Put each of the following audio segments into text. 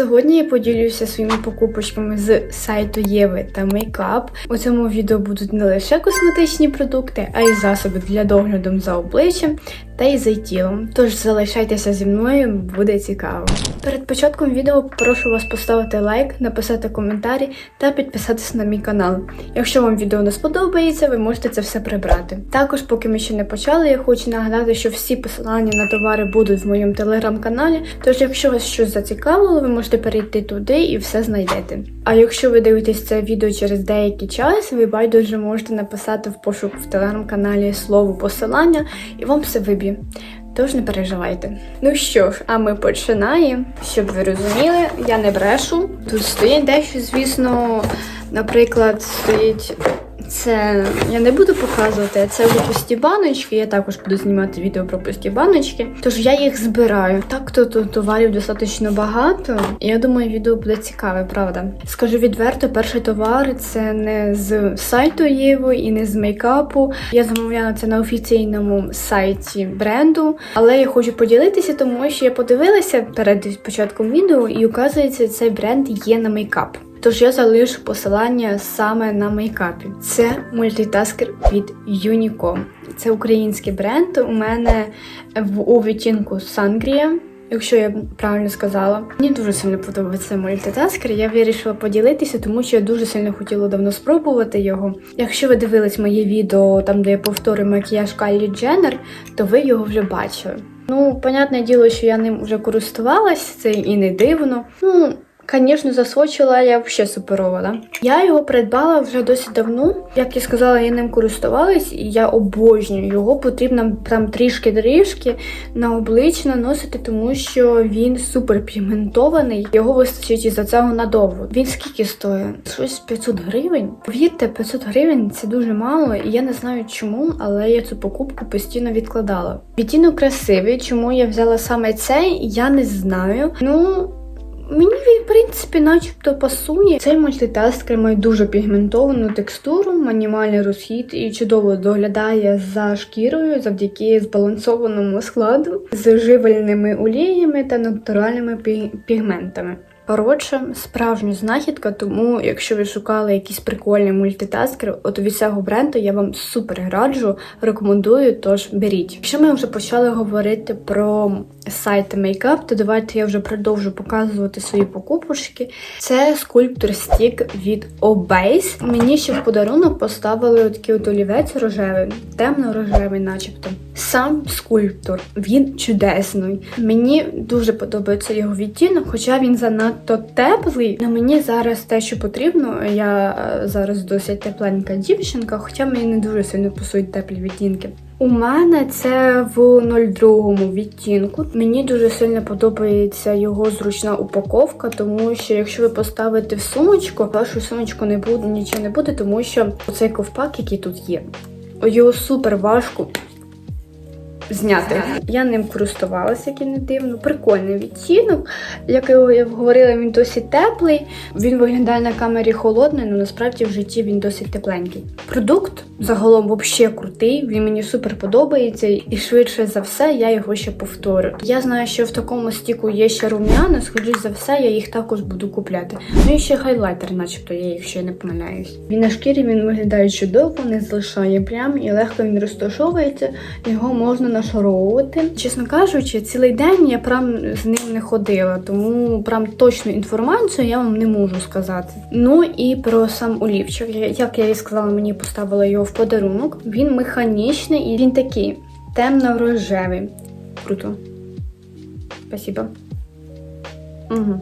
Сьогодні я поділюся своїми покупочками з сайту Єви та Мейкап. У цьому відео будуть не лише косметичні продукти, а й засоби для догляду за обличчям та й за тілом. Тож залишайтеся зі мною, буде цікаво. Перед початком відео прошу вас поставити лайк, написати коментарі та підписатися на мій канал. Якщо вам відео не сподобається, ви можете це все прибрати. Також, поки ми ще не почали, я хочу нагадати, що всі посилання на товари будуть в моєму телеграм-каналі. Тож, якщо вас щось зацікавило, ви можете перейти туди і все знайдете. А якщо ви дивитесь це відео через деякий час, ви байдуже можете написати в пошук в телеграм-каналі слово посилання, і вам все виб'є. Тож не переживайте. Ну що ж, а ми починаємо. Щоб ви розуміли, я не брешу. Тут стоїть дещо, звісно, наприклад, стоїть. Це я не буду показувати, це вже баночки. Я також буду знімати відео про пусті баночки. Тож я їх збираю. Так то тут товарів достатньо багато. Я думаю, відео буде цікаве, правда. Скажу відверто, перший товар це не з сайту Єву і не з мейкапу. Я замовляла це на офіційному сайті бренду, але я хочу поділитися, тому що я подивилася перед початком відео, і указується, цей бренд є на мейкап. Тож я залишу посилання саме на мейкапі. Це мультитаскер від Unicom. Це український бренд. У мене в у відтінку Sangria, якщо я правильно сказала. Мені дуже сильно подобається мультитаскер. Я вирішила поділитися, тому що я дуже сильно хотіла давно спробувати його. Якщо ви дивились моє відео, там де я повторюю макіяж Кайлі Дженнер, то ви його вже бачили. Ну, понятне діло, що я ним вже користувалась, це і не дивно. Ну, Звісно, засвочила я взагалі суперова. Да? Я його придбала вже досить давно. Як я сказала, я ним користувалась і я обожнюю. Його потрібно там трішки-трішки на обличчя наносити, тому що він супер пігментований. Його вистачить із за цього надовго. Він скільки стоїть? Щось 500 гривень. Повірте, 500 гривень це дуже мало, і я не знаю чому, але я цю покупку постійно відкладала. Відтінок красивий, чому я взяла саме цей, я не знаю. Ну. Мені він, в принципі, начебто пасує. Цей мультитаскер має дуже пігментовану текстуру, мінімальний розхід і чудово доглядає за шкірою завдяки збалансованому складу з живельними оліями та натуральними пігментами. Коротше, справжня знахідка, тому якщо ви шукали якийсь прикольний мультитаскер, от від цього бренду я вам супер раджу, рекомендую, тож беріть. Якщо ми вже почали говорити про сайт мейкап, то давайте я вже продовжу показувати свої покупочки. Це скульптор стік від Obase. Мені ще в подарунок поставили такий от олівець рожевий, темно-рожевий, начебто. Сам скульптор, він чудесний. Мені дуже подобається його відтінок, хоча він занадто теплий. На мені зараз те, що потрібно. Я е, зараз досить тепленька дівчинка, хоча мені не дуже сильно пасують теплі відтінки. У мене це в 02 відтінку. Мені дуже сильно подобається його зручна упаковка, тому що якщо ви поставите в сумочку, вашу сумочку не буде нічого не буде, тому що цей ковпак, який тут є, його супер важко зняти. Я ним користувалася, як і не дивно. Прикольний відтінок. Як я говорила, він досить теплий. Він виглядає на камері холодний, але насправді в житті він досить тепленький. Продукт загалом взагалі крутий, він мені супер подобається, і швидше за все я його ще повторю. Я знаю, що в такому стіку є ще рум'яна, скоріш за все, я їх також буду купляти. Ну і ще хайлайтер, начебто, є, якщо я не помиляюсь. Він на шкірі він виглядає чудово, не залишає плям і легко він розташовується, його можна нашаровувати. Чесно кажучи, цілий день я прям з ним не ходила, тому прям точну інформацію я вам не можу сказати. Ну і про сам олівчик. Як я і сказала, мені поставила його в подарунок. Він механічний і він такий темно-рожевий. Круто. Спасибо. Угу.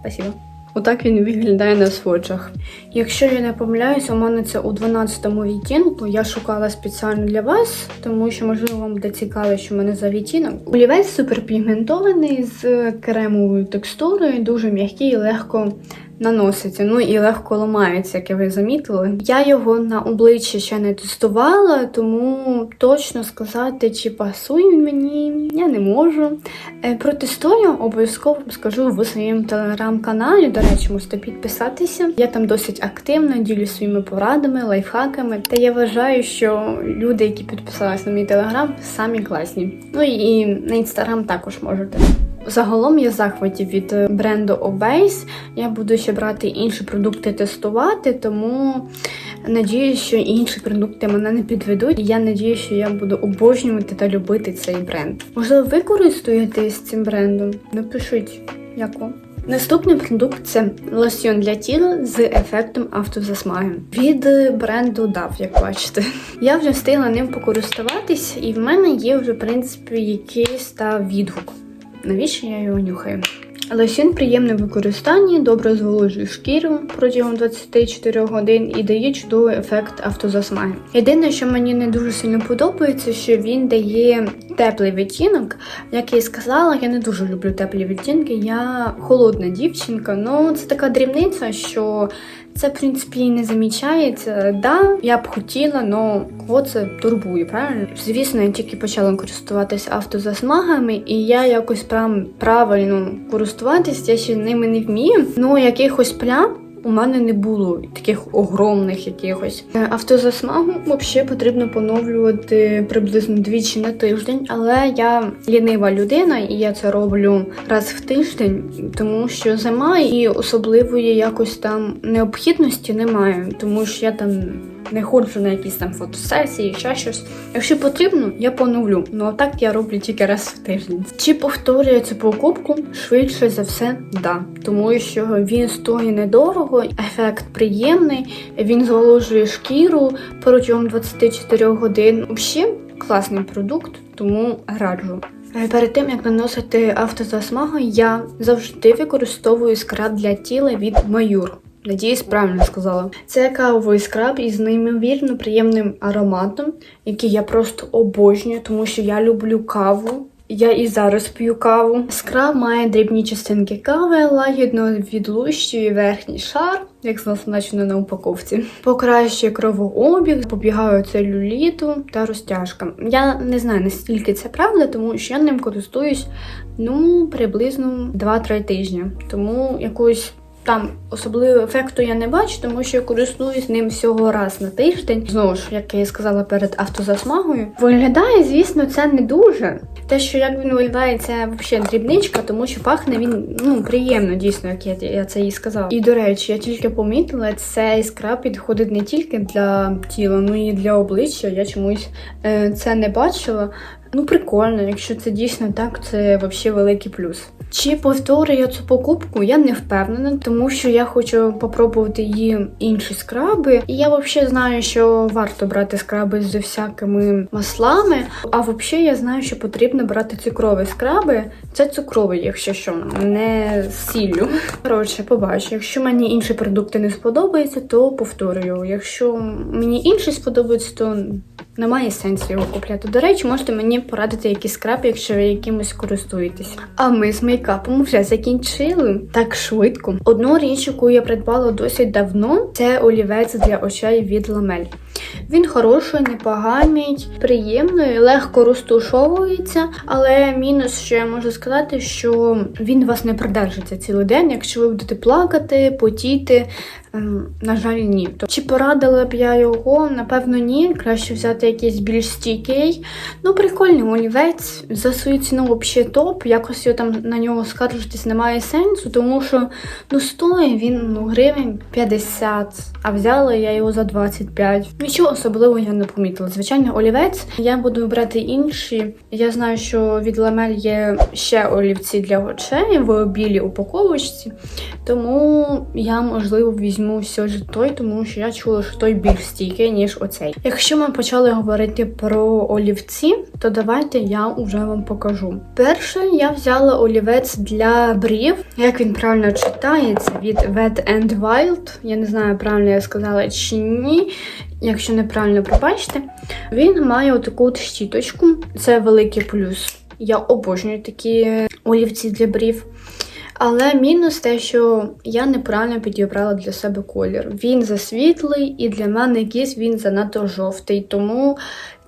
Спасибо. Отак він виглядає на свочах. Якщо я не помиляюсь, у мене це у 12-му відтінку. Я шукала спеціально для вас, тому що, можливо, вам буде цікаво, що в мене за відтінок. Олівець суперпігментований з кремовою текстурою, дуже м'який і легко наноситься. Ну і легко ламається, як ви замітили. Я його на обличчі ще не тестувала, тому точно сказати, чи пасує він мені, я не можу. Е, протестую, обов'язково скажу в своєму телеграм-каналі. До речі, можете підписатися. Я там досить активно ділю своїми порадами, лайфхаками. Та я вважаю, що люди, які підписалися на мій телеграм, самі класні. Ну і на інстаграм також можете. Загалом я захваті від е, бренду Obase. Я буду ще брати інші продукти тестувати, тому надіюсь, що інші продукти мене не підведуть. І я надію, що я буду обожнювати та любити цей бренд. Можливо, ви користуєтесь цим брендом? Напишіть, як вам. Наступний продукт це лосьйон для тіла з ефектом автозасмаги від бренду DAV, як бачите. Я вже встигла ним покористуватись, і в мене є вже, в принципі, якийсь та відгук. Навіщо я його нюхаю? Лосьйон приємне в використанні, добре зволожує шкіру протягом 24 годин і дає чудовий ефект автозасмаги. Єдине, що мені не дуже сильно подобається, що він дає теплий відтінок. Як я і сказала, я не дуже люблю теплі відтінки. Я холодна дівчинка. Ну це така дрібниця, що це, в принципі, не замічається. Да, я б хотіла, але кого це турбує, правильно? Звісно, я тільки почала користуватися автозасмагами, і я якось прям правильно користуватись, я ще ними не вмію. Ну, якихось плям. У мене не було таких огромних якихось Е, автозасмагу. Взагалі потрібно поновлювати приблизно двічі на тиждень, але я лінива людина, і я це роблю раз в тиждень, тому що зима і особливої якось там необхідності немає, тому що я там не ходжу на якісь там фотосесії, ще щось. Якщо потрібно, я поновлю. Ну а так я роблю тільки раз в тиждень. Чи повторюю цю покупку? Швидше за все, да. Тому що він стоїть недорого, ефект приємний, він зволожує шкіру протягом 24 годин. Взагалі класний продукт, тому раджу. Е, Перед тим як наносити автозасмагу, я завжди використовую скраб для тіла від Маюр. Надіюсь, правильно сказала. Це кавовий скраб із неймовірно приємним ароматом, який я просто обожнюю, тому що я люблю каву. Я і зараз п'ю каву. Скраб має дрібні частинки кави, лагідно відлущує верхній шар, як зазначено на упаковці. Покращує кровообіг, запобігає целюліту та розтяжкам. Я не знаю наскільки це правда, тому що я ним користуюсь ну приблизно 2-3 тижні. Тому якоїсь там особливого ефекту я не бачу, тому що я користуюсь ним всього раз на тиждень. Знову ж, як я і сказала перед автозасмагою, виглядає, звісно, це не дуже. Те, що як він виглядає, це взагалі дрібничка, тому що пахне він ну приємно, дійсно, як я, я це і сказала. І до речі, я тільки помітила, цей скраб підходить не тільки для тіла, ну і для обличчя. Я чомусь е, це не бачила. Ну, прикольно, якщо це дійсно так, це взагалі великий плюс. Чи повторю я цю покупку? Я не впевнена, тому що я хочу попробувати її інші скраби. І я взагалі знаю, що варто брати скраби з всякими маслами. А взагалі я знаю, що потрібно брати цукрові скраби. Це цукровий, якщо що, не з сіллю. Коротше, побачу. Якщо мені інші продукти не сподобаються, то повторюю. Якщо мені інші сподобаються, то немає сенсу його купляти. До речі, можете мені порадити якийсь скраб, якщо ви якимось користуєтесь. А ми з мейкапом вже закінчили так швидко. Одну річ, яку я придбала досить давно, це олівець для очей від ламель. Він хороший, непоганий, приємний, легко розтушовується, але мінус, що я можу сказати, що він вас не продержиться цілий день, якщо ви будете плакати, потіти. Ем, На жаль, ні. Чи порадила б я його? Напевно, ні. Краще взяти якийсь більш стійкий. Ну, прикольний олівець. За свою ціну взагалі топ. Якось його там на нього скаржитись немає сенсу, тому що ну стоїть він ну, гривень 50, а взяла я його за 25. Нічого особливого я не помітила. Звичайно, олівець. Я буду брати інші. Я знаю, що від ламель є ще олівці для очей в білій упаковочці. Тому я, можливо, візьму все ж той, тому що я чула, що той більш стійкий, ніж оцей. Якщо ми почали говорити про олівці, то давайте я вже вам покажу. Перше, я взяла олівець для брів. Як він правильно читається, від Wet and Wild. Я не знаю, правильно я сказала чи ні. Якщо неправильно пробачте, він має отаку от щіточку. Це великий плюс. Я обожнюю такі олівці для брів. Але мінус те, що я неправильно підібрала для себе колір. Він засвітлий, і для мене якийсь він занадто жовтий. Тому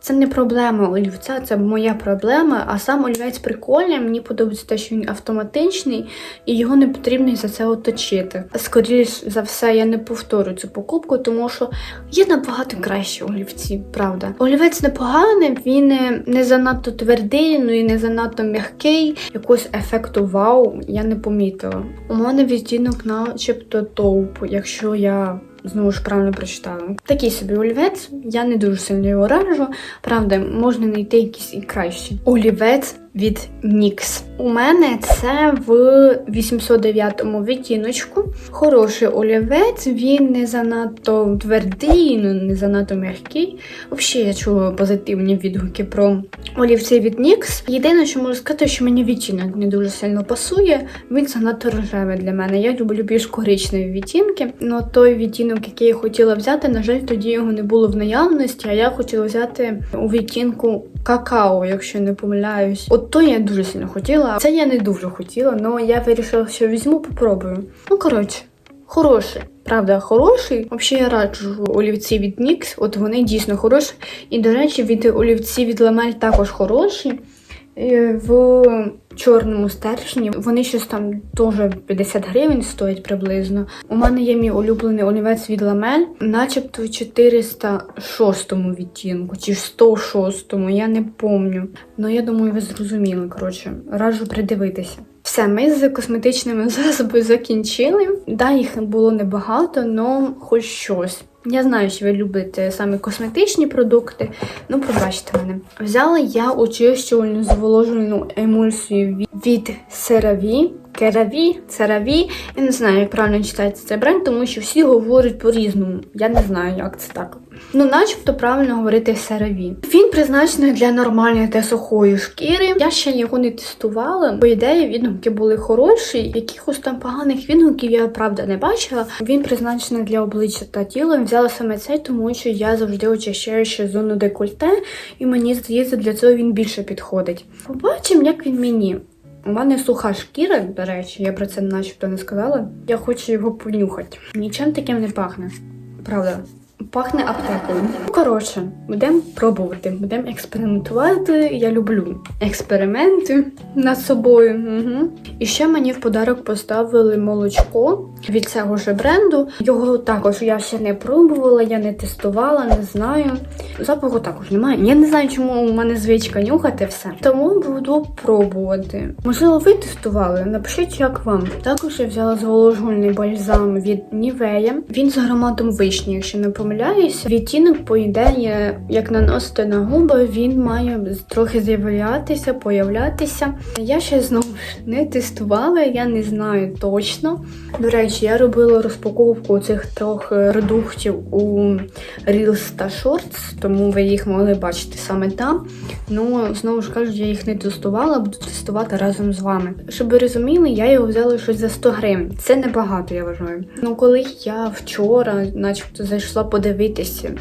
Це не проблема олівця, це моя проблема. А сам олівець прикольний. Мені подобається те, що він автоматичний і його не потрібно за це оточити. Скоріш за все, я не повторю цю покупку, тому що є набагато кращі олівці, правда. Олівець непоганий, він не занадто твердий, ну і не занадто м'який. Якогось ефекту вау я не помітила. У мене відтінок начебто товп, якщо я знову ж правильно прочитала. Такий собі олівець, я не дуже сильно його раджу. Правда, можна знайти якісь і кращі. Олівець від NYX. У мене це в 809-му відтіночку. Хороший олівець, він не занадто твердий, ну не занадто м'який. Взагалі, я чула позитивні відгуки про олівці від NYX. Єдине, що можу сказати, що мені відтінок не дуже сильно пасує. Він занадто рожевий для мене. Я люблю більш коричневі відтінки. Ну той відтінок, який я хотіла взяти, на жаль, тоді його не було в наявності, а я хотіла взяти у відтінку какао, якщо не помиляюсь. От то я дуже сильно хотіла. Це я не дуже хотіла, але я вирішила, що візьму, попробую. Ну, коротше, хороший. Правда, хороший. Взагалі я раджу олівці від NYX, от вони дійсно хороші. І, до речі, від олівці від Ламель також хороші. Е, В чорному стержні вони щось там теж 50 гривень стоять приблизно. У мене є мій улюблений олівець від Ламель, начебто в 406 відтінку чи 106, я не помню. Ну я думаю, ви зрозуміли. Коротше, раджу придивитися. Все, ми з косметичними засобами закінчили. Да, їх було небагато, але хоч щось. Я знаю, що ви любите саме косметичні продукти, ну пробачте мене. Взяла я очищувальну зволожену емульсію від CeraVe. Кераві, Цераві. Я не знаю, як правильно читається цей бренд, тому що всі говорять по-різному. Я не знаю, як це так. Ну, начебто правильно говорити Сераві. Він призначений для нормальної та сухої шкіри. Я ще його не тестувала. По ідеї відгуки були хороші. Якихось там поганих відгуків я правда не бачила. Він призначений для обличчя та тіла. Взяла саме цей, тому що я завжди очищаю ще зону декольте, і мені здається, для цього він більше підходить. Побачимо, як він мені. У мене суха шкіра, до речі, я про це начебто не сказала. Я хочу його понюхати. Нічим таким не пахне. Правда. Пахне аптекою. Коротше, будемо пробувати, будемо експериментувати. Я люблю експерименти над собою. Угу. І ще мені в подарок поставили молочко від цього ж бренду. Його також я ще не пробувала, я не тестувала, не знаю. Запаху також немає. Я не знаю, чому у мене звичка нюхати все. Тому буду пробувати. Можливо, ви тестували? Напишіть, як вам. Також я взяла зволожувальний бальзам від Нівея. Він з ароматом вишні, якщо не помиляюсь. Відтінок, по ідеї, як наносити на губи, він має трохи з'являтися, появлятися. Я ще знову ж не тестувала, я не знаю точно. До речі, я робила розпаковку цих трьох редуктів у Reels та Shorts, тому ви їх могли бачити саме там. Ну, знову ж кажу, я їх не тестувала, буду тестувати разом з вами. Щоб ви розуміли, я його взяла щось за 100 гривень. Це небагато, я вважаю. Ну, коли я вчора, начебто, зайшла подивитися,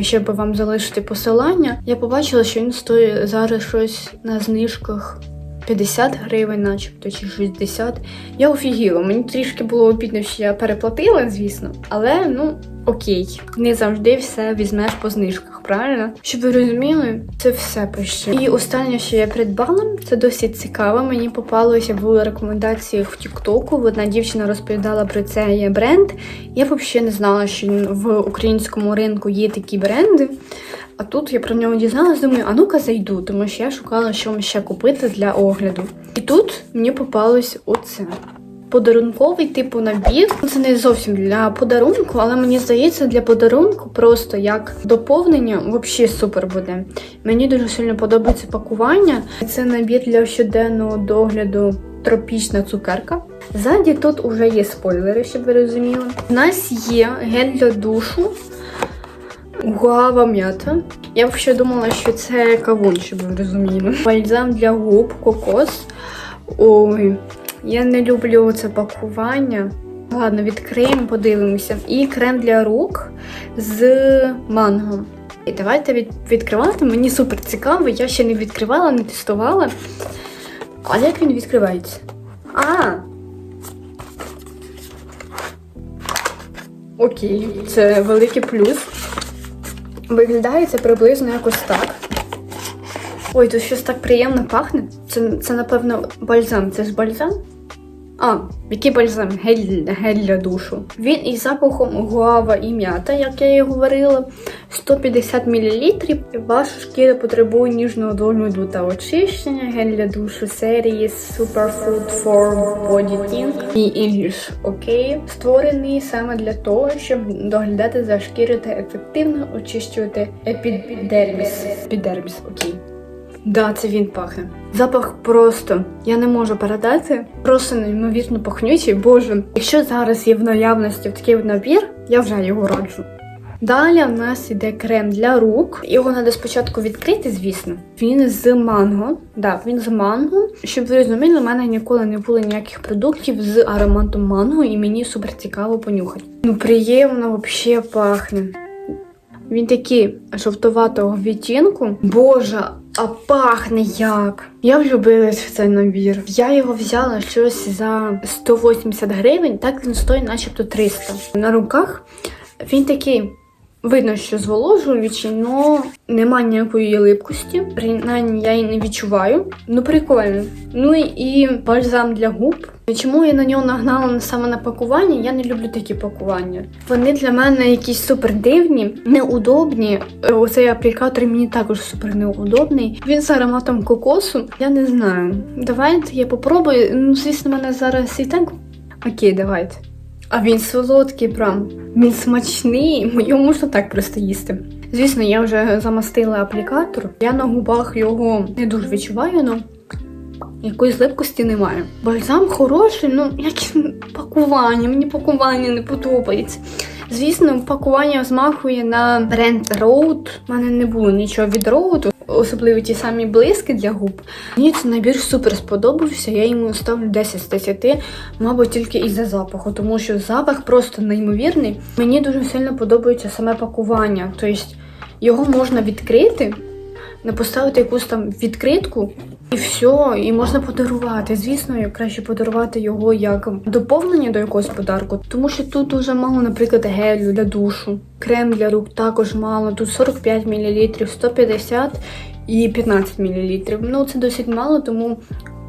щоб вам залишити посилання, я побачила, що він стоїть зараз щось на знижках. 50 гривень, начебто, чи 60. Я офігіла. Мені трішки було обідно, що я переплатила, звісно. Але ну окей, не завжди все візьмеш по знижках, правильно? Щоб ви розуміли, це все пише. І останнє, що я придбала, це досить цікаво. Мені попалося в рекомендаціях в Тіктоку. Одна дівчина розповідала про цей бренд. Я взагалі не знала, що в українському ринку є такі бренди. А тут я про нього дізналась, думаю, а ну-ка зайду, тому що я шукала, що ще купити для огляду. І тут мені попалось оце. Подарунковий типу набір. Це не зовсім для подарунку, але мені здається, для подарунку просто як доповнення взагалі супер буде. Мені дуже сильно подобається пакування. Це набір для щоденного догляду тропічна цукерка. Ззаді тут уже є спойлери, щоб ви розуміли. У нас є гель для душу. Гуава м'ята. Я б ще думала, що це кавун, щоб ви розуміли. Бальзам для губ, кокос. Ой, я не люблю це пакування. Ладно, відкриємо, подивимося. І крем для рук з манго. І давайте від, відкривати. Мені супер цікаво. Я ще не відкривала, не тестувала. А як він відкривається? А! Окей, це великий плюс. Виглядає це приблизно якось так. Ой, тут щось так приємно пахне. Це, це напевно, бальзам. Це ж бальзам? А, який бальзам? Гель, гель для душу. Він із запахом гуава і м'ята, як я і говорила, 150 мл. Ваша шкіра потребує ніжного догляду та очищення. Гель для душу серії Superfood for Body Tint і English OK. Створений саме для того, щоб доглядати за шкірою та ефективно очищувати епідерміс. Епідерміс, окей. Да, це він пахне. Запах просто я не можу передати. Просто неймовірно пахнючий. Боже, якщо зараз є в наявності такий набір, я вже його раджу. Далі в нас іде крем для рук. Його треба спочатку відкрити, звісно. Він з манго. Да, він з манго. Щоб ви розуміли, у мене ніколи не було ніяких продуктів з ароматом манго, і мені супер цікаво понюхати. Ну, приємно взагалі пахне. Він такий жовтуватого відтінку. Боже, а пахне як! Я влюбилась в цей набір. Я його взяла щось за 180 гривень, так він стоїть начебто 300. На руках він такий. Видно, що зволожуючий, але немає ніякої липкості. Принаймні я її не відчуваю. Ну прикольно. Ну і бальзам для губ. Чому я на нього нагнала саме на пакування? Я не люблю такі пакування. Вони для мене якісь супер дивні, неудобні. Оцей аплікатор мені також супер неудобний. Він з ароматом кокосу. Я не знаю. Давайте я попробую. Ну, звісно, мене зараз і так. Окей, давайте. А він солодкий прям. Він смачний, його можна так просто їсти. Звісно, я вже замастила аплікатор. Я на губах його не дуже відчуваю, але якоїсь липкості немає. Бальзам хороший, ну якесь пакування, мені пакування не подобається. Звісно, пакування змахує на бренд Road. У мене не було нічого від Road, особливо ті самі блиски для губ. Мені цей набір супер сподобався. Я йому ставлю 10 з 10, мабуть, тільки із-за запаху, тому що запах просто неймовірний. Мені дуже сильно подобається саме пакування. Тобто його можна відкрити, не поставити якусь там відкритку. І все, і можна подарувати. Звісно, краще подарувати його як доповнення до якогось подарку, тому що тут дуже мало, наприклад, гелю для душу, крем для рук також мало. Тут 45 мл, 150 і 15 мл. Ну це досить мало, тому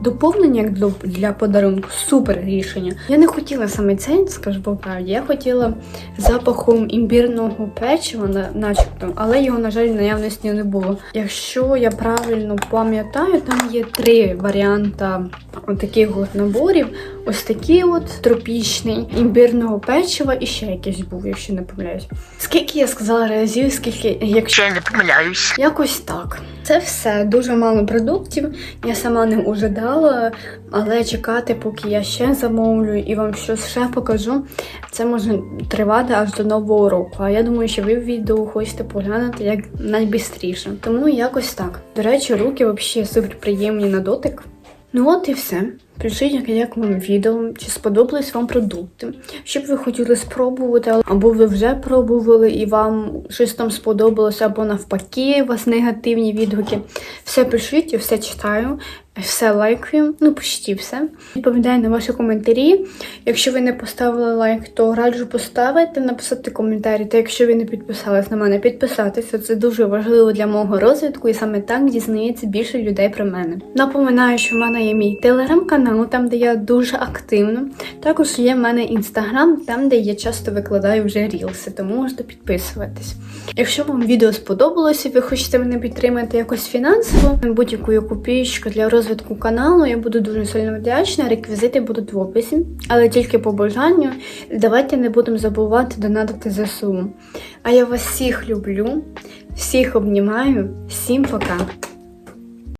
доповнення як для, для подарунку супер рішення. Я не хотіла саме цей, скажу по правді. Я хотіла запахом імбірного печива, на- начебто, але його, на жаль, наявності не було. Якщо я правильно пам'ятаю, там є три варіанти таких от наборів. Ось такий от тропічний імбірного печива і ще якийсь був, якщо не помиляюсь. Скільки я сказала разів, скільки, якщо Ще не помиляюсь. Якось так. Це все дуже мало продуктів. Я сама не ожидала, але чекати, поки я ще замовлю і вам щось ще покажу, це може тривати аж до нового року. А я думаю, що ви в відео хочете поглянути як найбістріше. Тому якось так. До речі, руки взагалі супер приємні на дотик. Ну от і все. Пишіть, як- вам відео, чи сподобались вам продукти, що б ви хотіли спробувати, або ви вже пробували і вам щось там сподобалося, або навпаки, у вас негативні відгуки. Все пишіть, все читаю, все лайкаю, ну почти все. Відповідаю на ваші коментарі. Якщо ви не поставили лайк, то раджу поставити, написати коментарі. Та якщо ви не підписались на мене, підписатися. Це дуже важливо для мого розвитку, і саме так дізнається більше людей про мене. Напоминаю, що в мене є мій телеграм-канал, там де я дуже активна. Також є в мене інстаграм, там де я часто викладаю вже рілси, тому можете підписуватись. Якщо вам відео сподобалося, ви хочете мене підтримати якось фінансово, будь-яку копієчку для розвитку каналу, я буду дуже сильно вдячна. Реквізити будуть в описі, але тільки по бажанню. Давайте не будемо забувати донатити ЗСУ. А я вас всіх люблю, всіх обнімаю, всім пока!